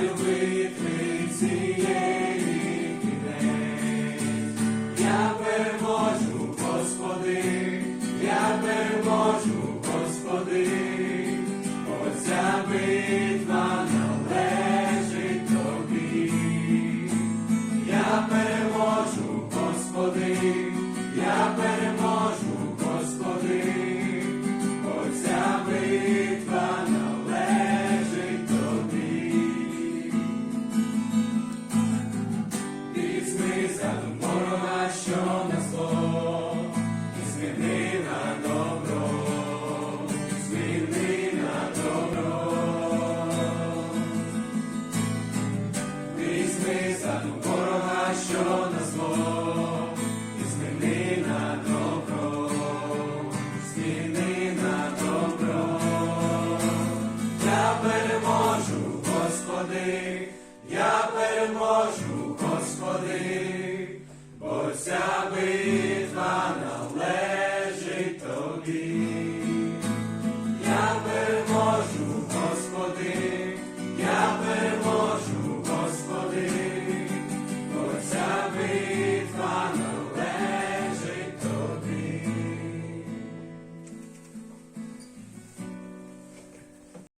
кінець. Я переможу, Господи, я переможу, Господи, оця битва належить тобі. Я переможу, Господи, я переможу, Я